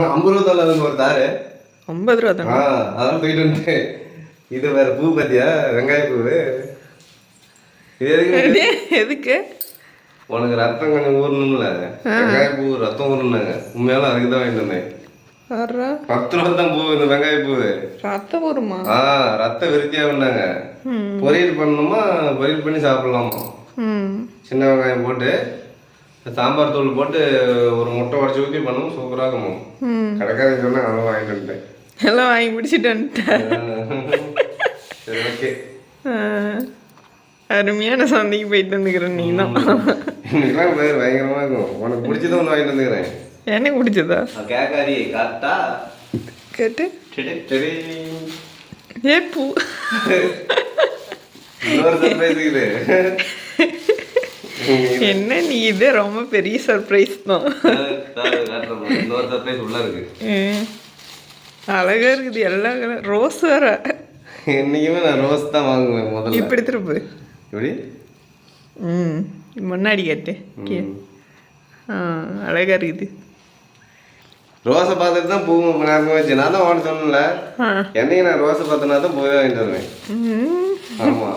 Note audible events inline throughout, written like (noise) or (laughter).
ஐம்பது ரூபா தலை ஒரு தாரு. ஐம்பது ரூபா தானே? அதான் போயிட்டு வந்து இது வேற பூ பாத்தியா? வெங்காய பூ. இது எதுக்கு எதுக்கு? உனக்கு ரத்தம் கொஞ்சம் ஊறணும்ல. வெங்காய பூ ரத்தம் ஊறணுனாங்க உண்மையாலும் அதுக்கு தான் வாங்கிட்டு வந்தேன். பத்து ரூபா தான் பூ இந்த வெங்காய பூ. ரத்தம் வருமா ஆ ரத்த விருத்தியாகுனாங்க ம். பொரியல் பண்ணணுமா? பொரியல் பண்ணி சாப்பிடலாமா? சின்ன வெங்காயம் போட்டு சாம்பார் தூள் போட்டு ஒரு முட்டை உடச்சி ஊற்றி பண்ணணும் சூப்பராக இருக்கும். கடைக்காரங்க சொன்னா அவன் வாங்கிட்டு வந்துட்டேன். எல்லாம் வாங்கி பிடிச்சிட்டு வந்துட்டேன். சரி ஓகே. அருமையான சந்தைக்கு போயிட்டு வந்துக்கிறேன் நீ தான். இன்னைக்கெல்லாம் பேர் பயங்கரமாக இருக்கும். உனக்கு பிடிச்சதை ஒன்று வாங்கிட்டு வந்துக்கிறேன். எனக்கு பிடிச்சதா? கேக்காரி கரெக்டா கேட்டு. ஏ பூ. இன்னொரு சர்ப்ரைஸ் இது (laughs) என்ன நீ இது? ரொம்ப பெரிய சர்ப்ரைஸ் தான். இன்னொரு சர்ப்ரைஸ் உள்ள இருக்கு ம். அழகா இருக்குது. எல்லா கலர் ரோஸ் வேற. என்னைக்குமே நான் ரோஸ் தான் வாங்குவேன் முதல்ல. இப்படி திருப்பு எப்படி? ம் முன்னாடி கேட்டு. கே. ஆ அழகா இருக்குது. ரோஸை பார்த்துட்டு தான் பூ ஞாபகம் வச்சு நான் தான் வாங்க சொன்னல என்னைக்கு நான் ரோஸை பார்த்தனா தான் பூவே வாங்கிட்டு வருவேன். ம். ஆமா.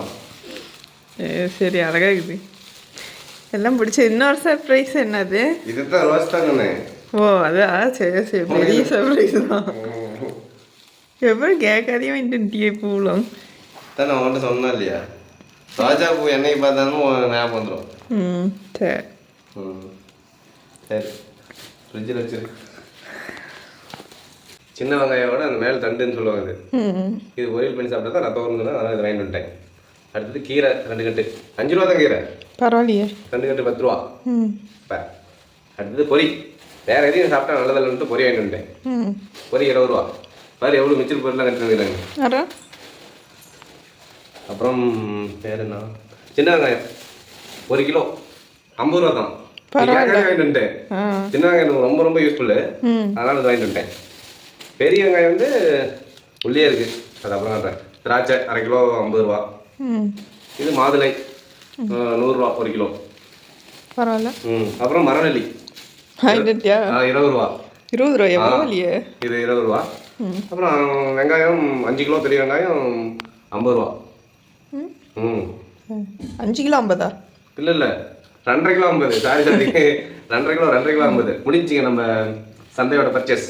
ஏ, சரி அழகா இருக்குது. எல்லாம் பிடிச்ச இன்னொரு சர்ப்ரைஸ் என்னது? இதுதான் ரோஸ் சொன்னேன் ஓ அதான் சரி சரி. பெரிய சர்ப்ரைஸ் தான். எப்படி கேட்காதே வாங்கிட்டு பூலாம். தான் நான் உன்கிட்ட சொன்னேன் இல்லையா? ரோஜா பூ என்னைக்கு பார்த்தாலும் ஞாபகம் வந்துடும் ம் சரி. ம் சரி. ஃப்ரிட்ஜில் வச்சிரு. சின்ன வெங்காயோட அந்த மேல் தண்டுன்னு சொல்லுவாங்க ம் இது பொரியல் பண்ணி சாப்பிட்டா தான் ரத்தம் வருதுன்னா அதனால் இது வாங்கிட்டு வந்துட்டேன். அடுத்தது கீரை ரெண்டு கட்டு. அஞ்சு ரூபா தான் கீரை. பரவாயில்லையே. ரெண்டு கட்டு பத்து ரூபா. இப்போ அடுத்தது பொரி. வேற எதையும் சாப்பிட்டா நல்லதில்லன்ட்டு பொரி வாங்கிட்டு வந்துட்டேன். பொரி இருபது ரூபா. பாரு எவ்வளோ மிச்சல் பொருளாக கட்டி வந்துக்கிறாங்க அப்புறம் பேர் என்ன? சின்ன வெங்காயம். ஒரு கிலோ. ஐம்பது ரூபா தான். வாங்கிட்டு வந்துட்டேன். சின்ன வெங்காயம் ரொம்ப ரொம்ப யூஸ்ஃபுல்லு அதனால இது வாங்கிட்டு வந்துட்டேன். பெரிய வெங்காயம் வந்து உள்ளே இருக்கு. அது அப்புறம் திராட்சை அரை கிலோ ஐம்பது ரூபா. இது மாதுளை நூறுரூவா ஒரு கிலோ. பரவாயில்ல. ம் அப்புறம் மரநெல்லி. இருபது ரூபா இருபது ரூபாயா? பரவாயில்லையே. இது இருபது ரூபா. அப்புறம் வெங்காயம் அஞ்சு கிலோ பெரிய வெங்காயம் ஐம்பது ரூபா ம். அஞ்சு கிலோ ஐம்பதா? இல்லை இல்லை. ரெண்டரை கிலோ ஐம்பது. Sorry sorry. ரெண்டரை கிலோ ரெண்டரை கிலோ ஐம்பது. முடிஞ்சுங்க நம்ம சந்தையோட பர்ச்சேஸ்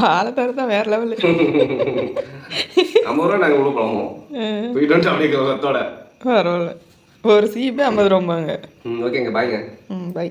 வாழைத்தாரு தான் வேற லெவலு (laughs) ஐம்பது ரூபா நாங்கள் உள்ள கிளம்புவோம் போயிட்டு அப்படியே கொத்தோட பரவாயில்ல. ஒரு சீப்பே ஐம்பது ரூபாங்க ம் ஓகேங்க பாய்ங்க ம் பை